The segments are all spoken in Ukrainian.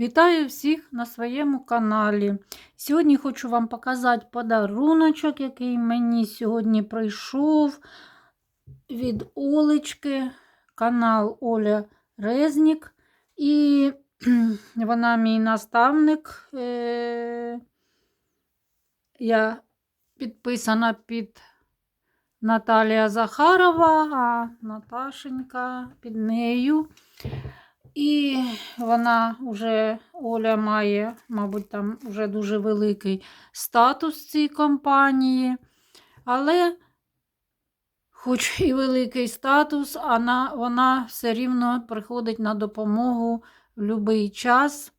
Вітаю всіх на своєму каналі. Сьогодні хочу вам показати подаруночок, який мені сьогодні прийшов від Олечки, канал Оля Резнік. І вона мій наставник. Е, Я підписана під Наталія Захарова, а Наташенька під нею. І вона вже, Оля має, мабуть, там вже дуже великий статус цій компанії. Але, хоч і великий статус, вона, вона все рівно приходить на допомогу в будь-який час,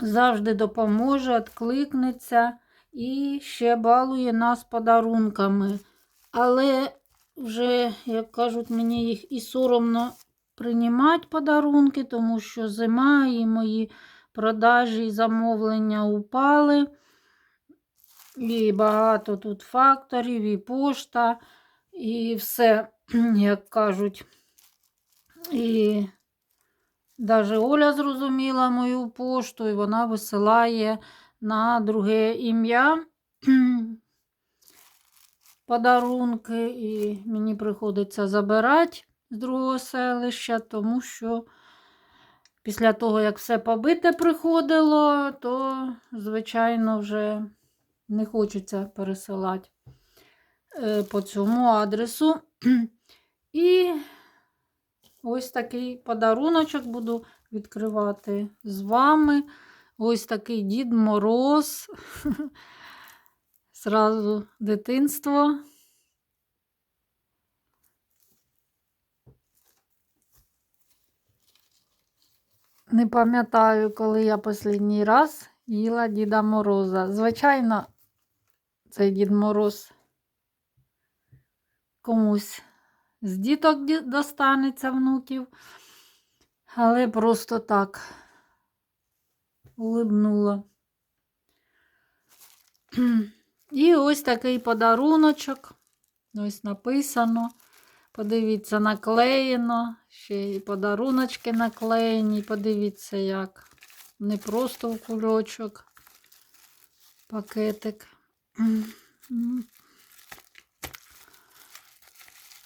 завжди допоможе, відкликнеться і ще балує нас подарунками. Але вже, як кажуть, мені їх і соромно приймати подарунки, тому що зима і мої продажі і замовлення упали. І багато тут факторів, і пошта, і все, як кажуть. І навіть Оля зрозуміла мою пошту, і вона висилає на друге ім'я подарунки, і мені приходиться забирати з другого селища, тому що після того, як все побите приходило, то, звичайно, вже не хочеться пересилати е, по цьому адресу. І ось такий подаруночок буду відкривати з вами. Ось такий Дід Мороз. Зразу дитинство. Не пам'ятаю, коли я останній раз їла Діда Мороза. Звичайно, цей Дід Мороз комусь з діток достанеться внуків, але просто так улибнула. І ось такий подаруночок. Ось написано. Подивіться, наклеєно. Ще і подаруночки наклеєні. Подивіться, як. Не просто в кульочок. Пакетик.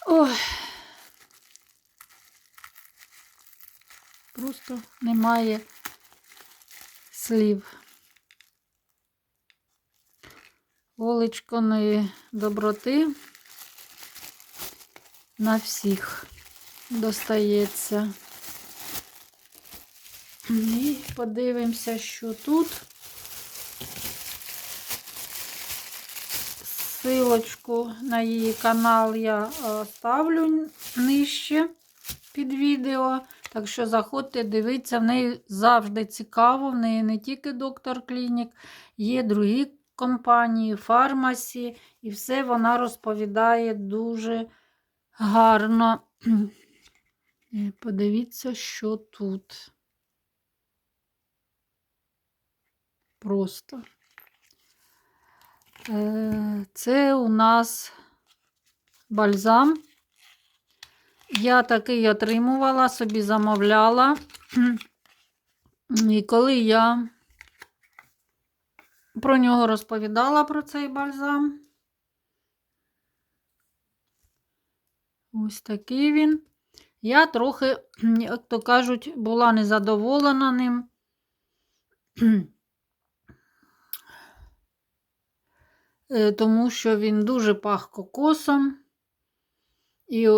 Ой. Просто немає слів. Олечконої доброти на всіх достається. І подивимося, що тут. Силочку на її канал я е, ставлю нижче під відео. Так що заходьте, дивіться, в неї завжди цікаво, в неї не тільки доктор Клінік, є другі компанії, фармасі, і все вона розповідає дуже гарно. Е, Подивіться, що тут. Просто. Е, Це у нас бальзам. Я такий отримувала, собі замовляла. І коли я про нього розповідала про цей бальзам. Ось такий він. Я трохи, як то кажуть, була незадоволена ним. Е, Тому що він дуже пах кокосом. І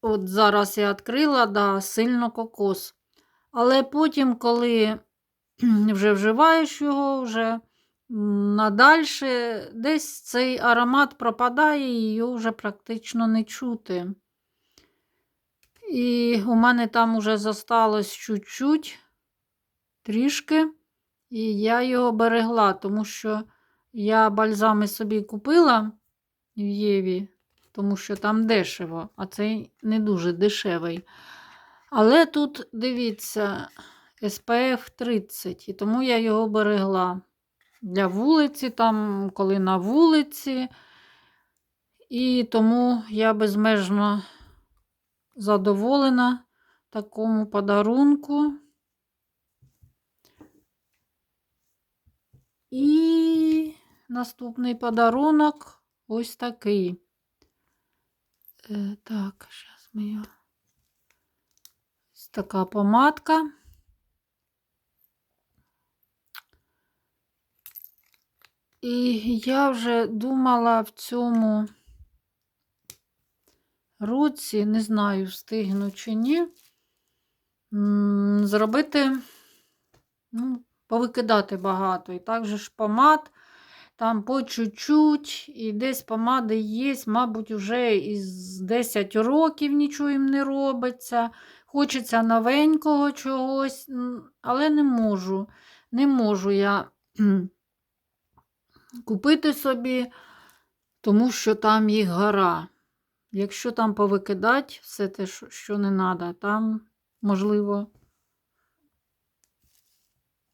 от зараз я відкрила, да, сильно кокос. Але потім, коли вже вживаєш його, вже надальше, десь цей аромат пропадає і його вже практично не чути. І у мене там уже зосталось чуть-чуть, трішки, і я його берегла, тому що я бальзами собі купила в Єві, тому що там дешево, а цей не дуже дешевий. Але тут, дивіться, SPF 30, і тому я його берегла для вулиці, там, коли на вулиці. І тому я безмежно задоволена такому подарунку. І наступний подарунок ось такий. Е, так, зараз його. Ось така помадка. І я вже думала в цьому році, не знаю, встигну чи ні, зробити, ну, повикидати багато. І так же ж помад, там по чуть-чуть, і десь помади є, мабуть, вже із 10 років нічого їм не робиться. Хочеться новенького чогось, але не можу. Не можу я купити собі, тому що там їх гора. Якщо там повикидати все те, що- не треба, там, можливо,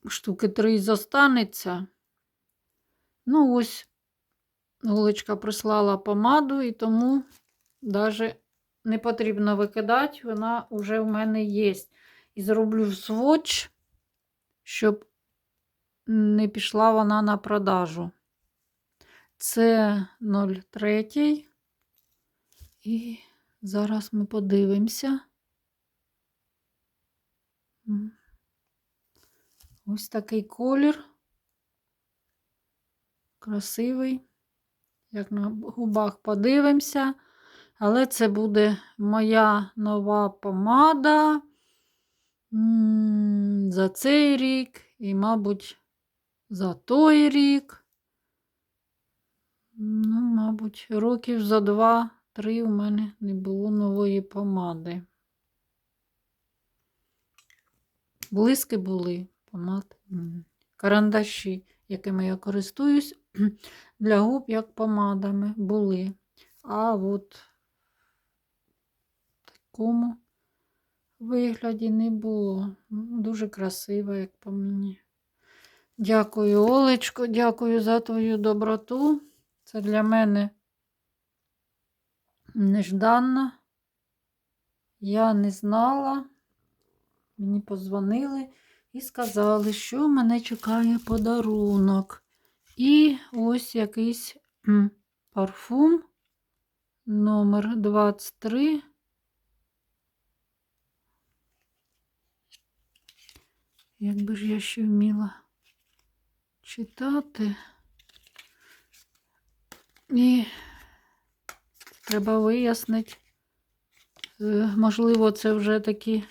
штуки три зостанеться. Ну, ось Олечка прислала помаду, і тому навіть не потрібно викидати, вона вже в мене є. І зроблю сводч, щоб не пішла вона на продажу. Це 0,3. І зараз ми подивимося. Ось такий колір. Красивий. Як на губах подивимося. Але це буде моя нова помада за цей рік і, мабуть, за той рік. Ну, мабуть, років за два-три у мене не було нової помади. Блиски були помад. Карандаші, якими я користуюсь для губ як помадами були. А от в такому вигляді не було. Ну, Дуже красиво, як по мені. Дякую, Олечко, дякую за твою доброту. Це для мене нежданно. Я не знала. Мені позвонили і сказали, що мене чекає подарунок. І ось якийсь парфум номер 23. Якби ж я ще вміла читати. І треба вияснити, можливо, це вже такі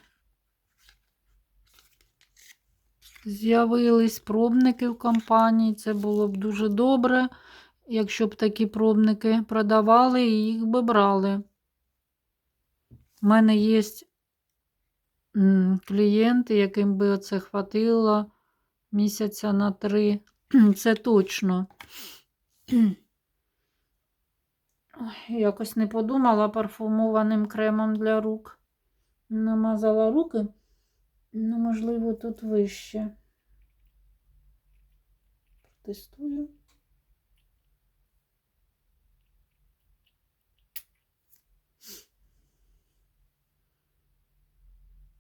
з'явились пробники в компанії. Це було б дуже добре, якщо б такі пробники продавали і їх би брали. У мене є клієнти, яким би оце хватило місяця на три. Це точно. Якось не подумала парфумованим кремом для рук. Намазала руки. Ну, можливо, тут вище. Тестую.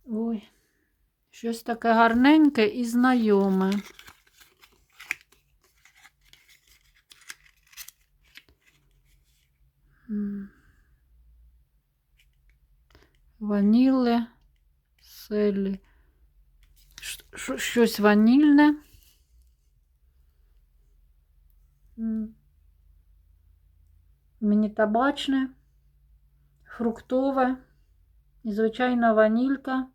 Ой, щось таке гарненьке і знайоме. Ваніле, селі. Щось ванільне. Мені табачне, фруктове і звичайна ванілька.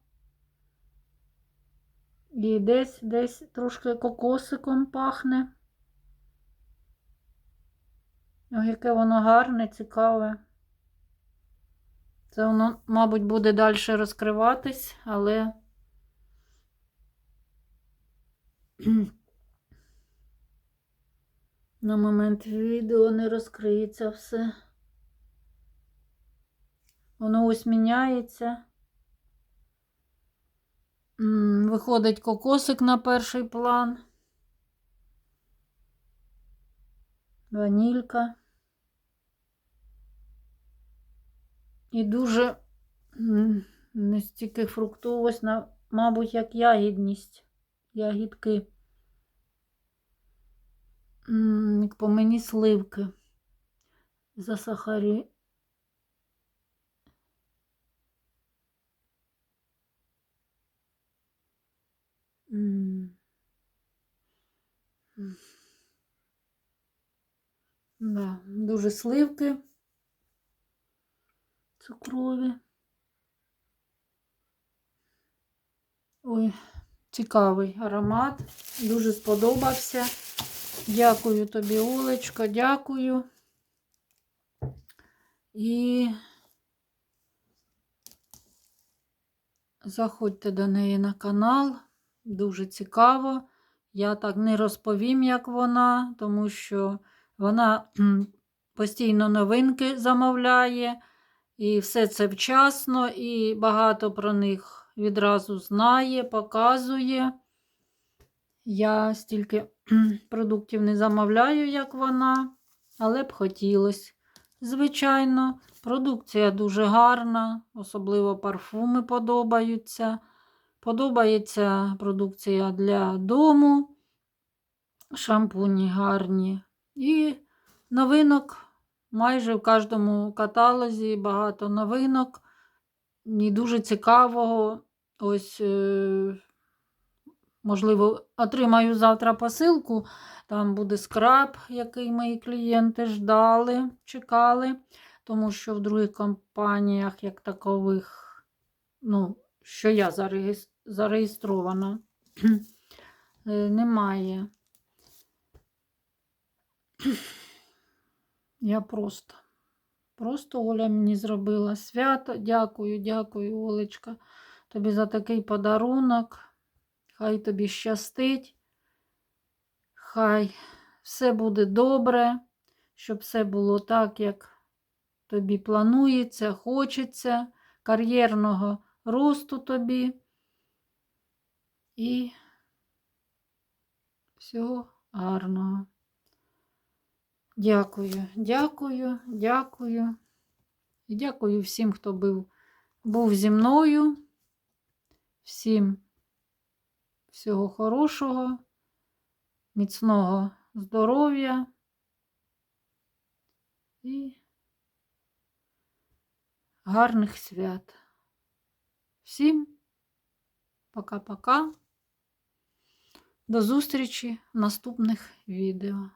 І десь десь трошки кокосиком пахне. Ой, яке воно гарне, цікаве. Це воно, мабуть, буде далі розкриватись, але на момент відео не розкриється все. Воно ось міняється. Виходить кокосик на перший план. Ванілька. І дуже не стільки фруктовость, мабуть, як ягідність. Ягідки. як по мені сливки. Засахарі. М. М. Да, дуже сливки цукрові. Ой, цікавий аромат. Дуже сподобався. Дякую тобі, Олечко, дякую. І заходьте до неї на канал. Дуже цікаво. Я так не розповім, як вона, тому що вона постійно новинки замовляє, і все це вчасно, і багато про них відразу знає, показує. Я стільки продуктів не замовляю, як вона, але б хотілося. Звичайно, продукція дуже гарна, особливо парфуми подобаються. Подобається продукція для дому, шампуні гарні. І новинок майже в кожному каталозі багато новинок. І дуже цікавого. Ось, е, можливо, отримаю завтра посилку. Там буде скраб, який мої клієнти ждали, чекали, тому що в других компаніях, як такових, ну, що я зареєстрована, е, немає. Я просто, просто Оля мені зробила свято. Дякую, дякую, Олечка, тобі за такий подарунок. Хай тобі щастить. Хай все буде добре, щоб все було так, як тобі планується, хочеться, кар'єрного росту тобі. І всього гарного. Дякую, дякую, дякую. І дякую всім, хто був, був зі мною. Всім всього хорошого, міцного здоров'я і гарних свят. Всім пока-пока. До зустрічі в наступних відео.